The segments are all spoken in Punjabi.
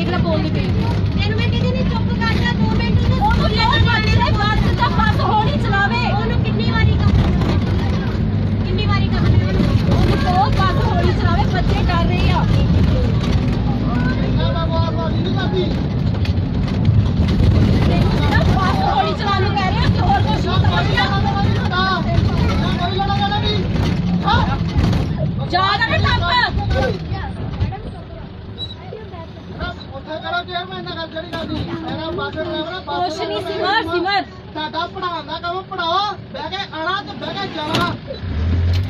ਦੇਖ ਲੈ ਬੋਲਦੀ ਪਈ ਤੈਨੂੰ ਮੈਂ ਕਹਿੰਦੀ ਨਹੀਂ ਚੁੱਪ ਕਰ ਜਾ 2 ਮਿੰਟ ਨੂੰ ਉਹਨੂੰ ਬਹੁਤ ਵਾਰੀ ਦੇ ਬੱਸ ਦਾ ਬੱਸ ਹੌਲੀ ਚਲਾਵੇ ਉਹਨੂੰ ਕਿੰਨੀ ਵਾਰੀ ਕਹਾਂ ਕਿੰਨੀ ਵਾਰੀ ਕਹਾਂ ਮੈਂ ਉਹਨੂੰ ਉਹਨੂੰ ਬਹੁਤ ਬੱਸ ਹੌਲੀ ਚਲਾਵੇ ਬੱਚੇ ਡਰ ਰਹੇ ਆ ਤੈਨੂੰ ਸਿਰਫ ਬੱਸ ਹੌਲੀ ਚਲਾਉਣ ਨੂੰ ਕਹਿ ਰਹੇ ਆ ਕਿ ਹੋਰ ਕੁਝ ਨਹੀਂ ਸਮਝਿਆ ਜਾ ਨਾ ਟੱਪ ਕੁਛ ਨਹੀਂ ਸਿਮਰ ਸਿਮਰ। ਸਾਡਾ ਪੜਾਉਣ ਦਾ ਕੰਮ ਪੜਾਓ ਬਹਿ ਕੇ ਆਣਾ ਤੇ ਬਹਿ ਕੇ ਜਾਣਾ।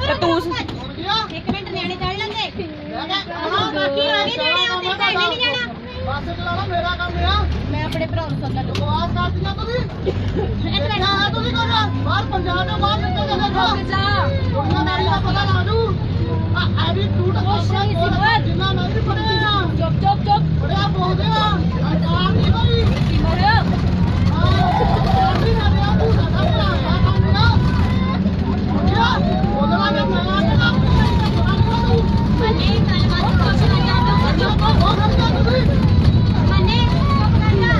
ਤੇ ਤੂੰ ਸੁਣ ਗਿਆ ਇੱਕ ਮਿੰਟ ਨਿਆਣੇ ਚੜ ਲੈਂਦੇ ਬਹਿ ਕੇ ਆਣਾ ਬਾਕੀ ਆ ਗਏ ਨਿਆਣੇ ਆਉਂਦੇ ਤਾਂ ਇਹਨੇ ਨਹੀਂ ਜਾਣਾ। ਬੱਸ ਚਲਾਉਣਾ ਮੇਰਾ ਕੰਮ ਆ। ਮੈਂ ਆਪਣੇ ਭਰਾ ਨੂੰ ਸੱਦਾ ਲੂ ਬਕਵਾਸ ਕਰਦੀਆਂ ਤੁਸੀਂ ਇੱਥੇ ਆ ਤੁਸੀਂ ਕਰਨਾ ਬਾਹਰ ਪੰਜਾਬ ਤੋਂ ਬਾਹਰ ਨਿਕਲ ਕੇ ਦੇਖੋ। ਰੁਕ ਜਾ। ਦੁਨੀਆਦਾਰੀ ਦਾ ਪਤਾ ਲਾ ਦੂ ਆ ਐਟੀਟਿਊਡ ਕੁਛ ਨਹੀਂ ਸਿਮਰ। ਜਿੰਨਾ ਮੈਂ ਵੀ ਪੜਿਆ ਚੁੱਪ ਚੁੱਪ ਚੁੱਪ ਪੜਿਆ ਬੋਲਦੇ ਆ ਸਰਕਾਰ ਨਹੀਂ ਕੋਈ ਸਿਮਰ ਆ ਸਰਕਾਰ ਨਹੀਂ ਨਾ ਰਿਹਾ ਤੂੰ ਸਾਡਾ ਪੜਾਉਂਦਾ ਕੰਮ ਆ ਸਮਝਿਆ ਬੋਲਣਾ ਤੇ ਮੈਂ ਨਾ ਮੰਨੇ ਗੱਲਬਾਤ ਕੁਛ ਨਹੀਂ ਜਾਂਦਾ ਜੋ ਕੋ ਹੋ ਸਕਦਾ ਤੁਸੀਂ ਮੰਨੇ ਚੁੱਪ ਕਰ ਜਾ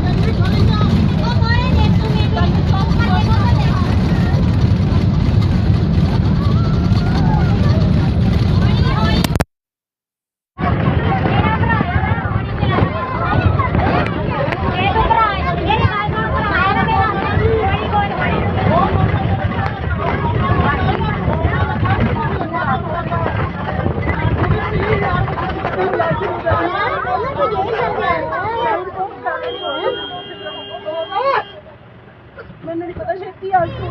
ਉਹ ਮੋਰੇ ਦੇਖ ਤੂੰ ਮੇਰੀ ਚੁੱਪ ਕਰ ਦੇ ਹੌਲੀ ਹੌਲੀ ਮੇਰਾ ਭਰਾ ਇਹ ਤਾਂ ਭਰਾ ਹੈ ਮੇਰੇ ਨਾਲ ਨਾਲ ਭਰਾ ਹੈ ਨਾ ਮੇਰਾ ਕੋਈ ਕੋਈ ਮੈਨੂੰ ਨਹੀਂ ਪਤਾ ਛੇਤੀ ਆ ਤੂੰ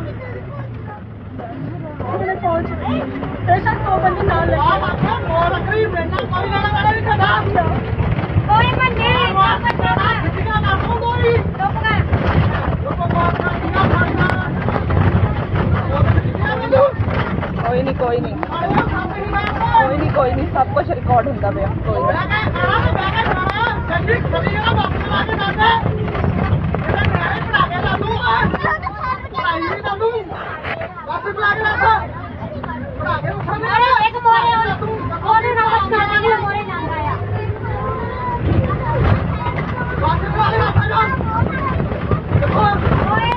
ਉਹਨੇ ਪਹੁੰਚ ਸਟੇਸ਼ਨ ਤੋਂ ਬੰਦੇ ਨਾਲ ਲੈ ਕੋਈ ਮੰਨੇ ਚੁੱਪ ਕਰ ਚੁੱਪ ਕਰ ਕੋਈ ਨਹੀਂ ਕੋਈ ਨਹੀਂ ਕੋਈ ਨਹੀਂ ਕੋਈ ਨਹੀਂ ਸਭ ਕੁਝ ਰਿਕਾਰਡ ਹੁੰਦਾ ਪਿਆ ਕੋਈ ਨੀ। ਮੋਰੇ ਇੱਕ ਮੋਰੇ ਉਹਨੇ ਨਾਲ ਬਚਣਾ ਨਹੀਂ ਮੋਰੇ ਨਾਲ ਆਇਆ ਮੋਰੇ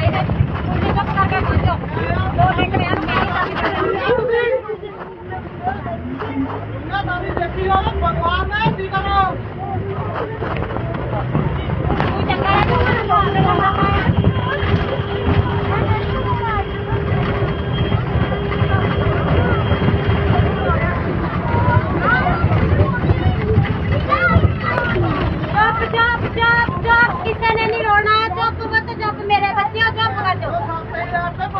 ਚੁੱਪ ਕਰ ਮੰਨੇ ਚੁੱਪ ਕਰ ਭਗਵਾਨ ਨੇ ਕੀ ਕਰੋ ਚੁੱਪ ਚੁੱਪ ਚੁੱਪ ਚੁੱਪ ਕਿਸੇ ਨੇ ਨਹੀਂ ਰੋਣਾ ਚੁੱਪ ਬੱਤ ਚੁੱਪ ਮੇਰੇ ਬੱਚਿਓ ਚੁੱਪ ਕਰ ਜਾਓ ਸਾਤੇ ਯਾਰ ਤੇ ਭੁੱਲ ਖਰੀਦ ਲਿਆ ਕਰੇ ਮੈਨੂੰ ਖਾਣਿਆ ਨੇ ਇਹ ਸਾਤੇ ਮੈਨੂੰ ਗਾਲਾਂ ਕਰਦੇ ਤੇ ਬੋਲਦਾ ਹੀ ਨਹੀਂ ਗੱਲ ਕਰਾ ਕੇ ਮੈਨਾਂ ਕਰ ਲਾ ਮੈਂ ਦੀ ਉਹ